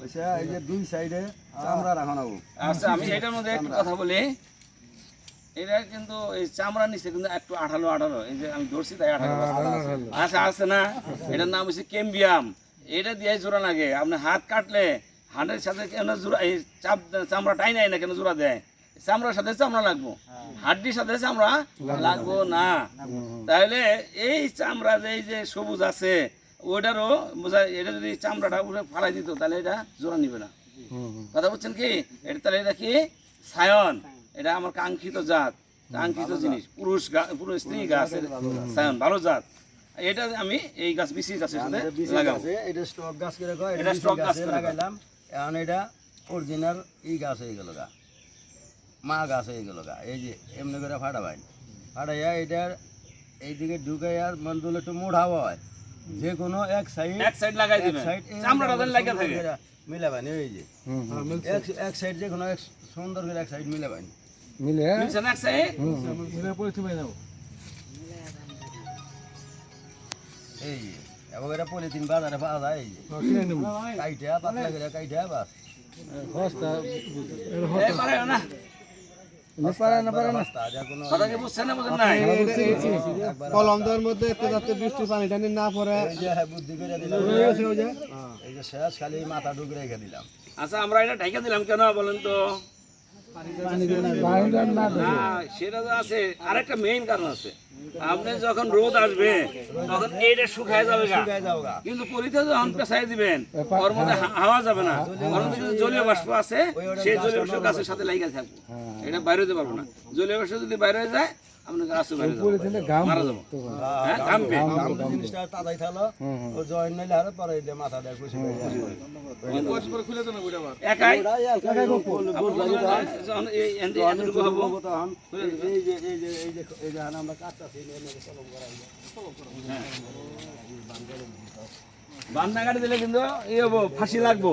বুঝছে? এই যে দুই সাইডে চামড়া রাখানো আচ্ছা আমি এটার মধ্যে একটু কথা বলি। এটা কিন্তু এই চামড়ার নিচে কিন্তু একটু আঠালো আঠালো এই যে আমি ধরছি তাই আঠালো আচ্ছা আছে না? এটার নাম হচ্ছে কেম্বিয়াম। এটা দিয়ে জোড়া লাগে। আপনি হাত কাটলে হাতের সাথে কেন জোড়া এই চাপ চামড়া টাই নাই না কেন জোড়া দেয়? চামড়ার সাথে চামড়া লাগবো। হাড্ডির সাথে চামড়া লাগবো না। তাহলে এই চামড়া যে এই যে সবুজ আছে ওইটারও বোঝা এটা যদি চামড়াটা উপরে ফালাই দিত তাহলে এটা জোড়া নিবে না। কথা বলছেন কি? এটা তাহলে এটা কি? সায়ন। এটা আমার কাঙ্ক্ষিত জাত কাঙ্ক্ষিত জিনিস। পুরুষ পুরুষ স্ত্রী গাছের সায়ন ভালো জাত। এটা আমি এই গাছ বিসি গাছের সাথে লাগাবো। আছে এটা স্টক গাছ করে কয় এটা স্টক গাছ গাছে লাগাইলাম। এখন এটা অরিজিনাল ই গাছ হয়ে গেল গা। মা গাছ হয়ে গেল গা। এই যে এমনি করে ফাটাবাই। ফাটাইয়া এটার এইদিকে ঢুকে আর মন্দুল একটু মোড়া হয়। যে কোনো এক সাইড এক সাইড লাগাই দিবেন। সাইড চামড়াটা যেন লাগে থাকে। মিলাবানি এই যে। এক এক সাইড যে কোনো এক সুন্দর করে এক সাইড মিলাবানি। মিলে? মিলছে না এক সাইড এই যে এবং এটা পলিথিন বাজারে পাওয়া যায় এই যে। কাইটা পাতলা করে কাইটা বাস। এই পারে না। কলম দেওয়ার মধ্যে যাতে বৃষ্টি পানি টানি না পড়ে। এই যে হ্যাঁ, বুদ্ধি করে দিলাম। এই যে শেষ খালি মাথা ঢুকে রেখে দিলাম। আচ্ছা আমরা এটা ঢাকা দিলাম কেন বলেন তো? সেটা তো আছে। আরেকটা মেইন কারণ আছে। আপনি যখন রোদ আসবে তখন এইটা শুকায় যাবে কিন্তু পলিতে যখন পেঁচাই দিবেন ওর মধ্যে হাওয়া যাবে না। ওর মধ্যে কিন্তু জলীয় বাষ্প আছে সেই জলীয় বাষ্প গাছের সাথে লাগিয়ে থাকব। এটা বাইরে হতে পারব না। জলীয় বাষ্প যদি বাইরে হয়ে যায় বাইরে যাবে। দিলে হ্যাঁ। হয়ে কিন্তু ই হব ফাঁসি লাগবো।